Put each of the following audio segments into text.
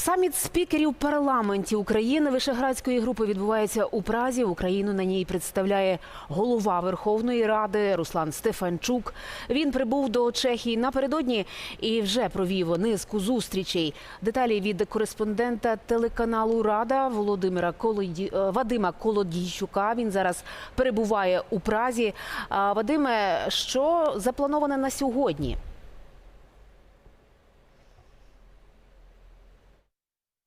Саміт спікерів парламентів України Вишеградської групи відбувається у Празі. Україну на ній представляє голова Верховної Ради Руслан Стефанчук. Він прибув до Чехії напередодні і вже провів низку зустрічей. Деталі від кореспондента телеканалу Рада Володимира Колоді... е, Вадима Колодійчука. Він зараз перебуває у Празі. Вадиме, що заплановане на сьогодні?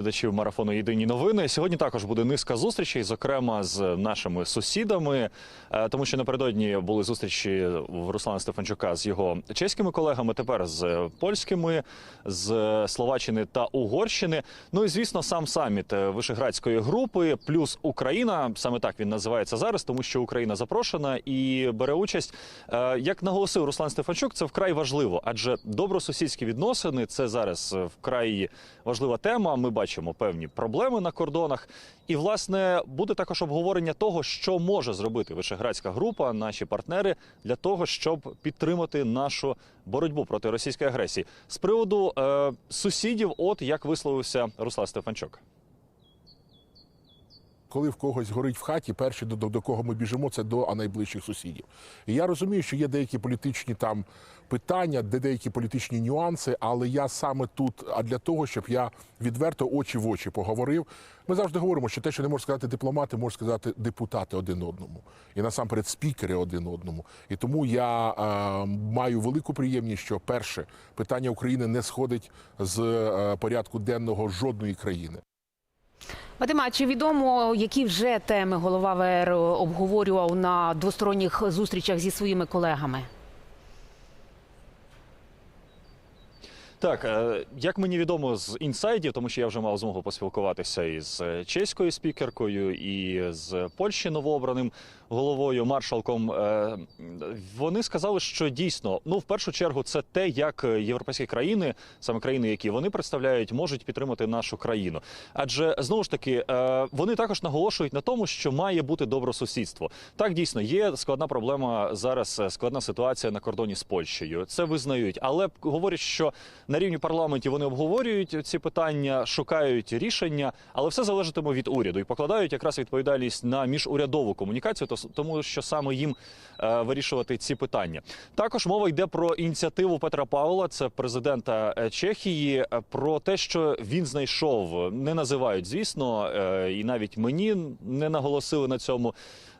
Глядачів марафону Єдині новини. Сьогодні також буде низка зустрічей, зокрема з нашими сусідами, е, тому що напередодні були зустрічі в Руслана Стефанчука з його чеськими колегами. Тепер з польськими, з Словаччини та Угорщини. Ну і звісно, сам саміт е, Вишеградської групи, плюс Україна. Саме так він називається зараз, тому що Україна запрошена і бере участь. Е, Як наголосив Руслан Стефанчук, це вкрай важливо, адже добросусідські відносини це зараз е, вкрай важлива тема. Ми бачимо певні проблеми на кордонах. І власне буде також обговорення того, що може зробити Вишеградська група, наші партнери, для того, щоб підтримати нашу боротьбу проти російської агресії. З приводу е, сусідів, от як висловився Руслан Стефанчук. Коли в когось горить в хаті, перші до, до, кого ми біжимо, це до найближчих сусідів. І я розумію, що є деякі політичні там питання, де деякі політичні нюанси, але я саме тут, а для того, щоб я відверто очі в очі поговорив. Ми завжди говоримо, що те, що не можуть сказати дипломати, можуть сказати депутати один одному, і насамперед спікери один одному. І тому я е, маю велику приємність, що перше питання України не сходить з е, порядку денного жодної країни. Вадима, чи відомо, які вже теми голова ВР обговорював на двосторонніх зустрічах зі своїми колегами? Так, е, як мені відомо з інсайдів, тому що я вже мав змогу поспілкуватися із е, чеською спікеркою, і з Польщі новообраним головою маршалком. е, Вони сказали, що дійсно, ну в першу чергу, це те, як європейські країни, саме країни, які вони представляють, можуть підтримати нашу країну. Адже знову ж таки, вони також наголошують на тому, що має бути добросусідство. Так дійсно є складна проблема зараз, складна ситуація на кордоні з Польщею. Це визнають, але говорять, що на рівні парламентів вони обговорюють ці питання, шукають рішення, але все залежатиме від уряду і покладають якраз відповідальність на міжурядову комунікацію, то- тому що саме їм е, вирішувати ці питання. Також мова йде про ініціативу Петра Павла, це президента е, Чехії, е, про те, що він знайшов, не називають, звісно, і навіть мені не наголосили на цьому.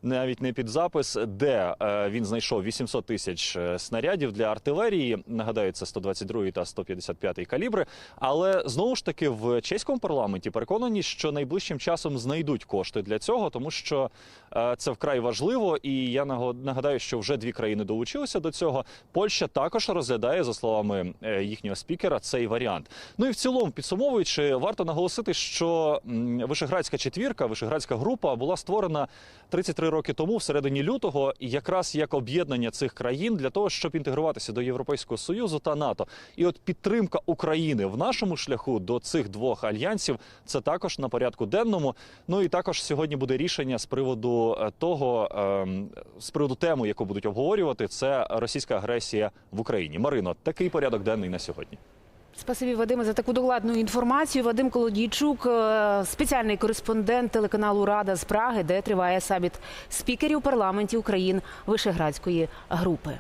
Навіть не під запис, де він знайшов 800 тисяч снарядів для артилерії. Нагадаю, це 122 та 155 калібри. Але знову ж таки в чеському парламенті переконані, що найближчим часом знайдуть кошти для цього, тому що е, це вкрай важливо. І я нагадаю, що вже дві країни долучилися до цього. Польща також розглядає, за словами е, їхнього спікера, цей варіант. Ну і в цілому, підсумовуючи, варто наголосити, що Вишеградська четвірка, Вишеградська група була створена 33 роки тому, всередині лютого, якраз як об'єднання цих країн для того, щоб інтегруватися до Європейського союзу та НАТО. І от підтримка України в нашому шляху до цих двох альянсів це також на порядку денному. Ну і також сьогодні буде рішення з приводу е, того, ем, з приводу теми, яку будуть обговорювати, це російська агресія в Україні. Марино, такий порядок денний на сьогодні. Спасибі, Вадиме, за таку докладну інформацію. Вадим Колодійчук, е, спеціальний кореспондент телеканалу Рада з Праги, де триває саміт спікерів парламентів країн Вишеградської групи.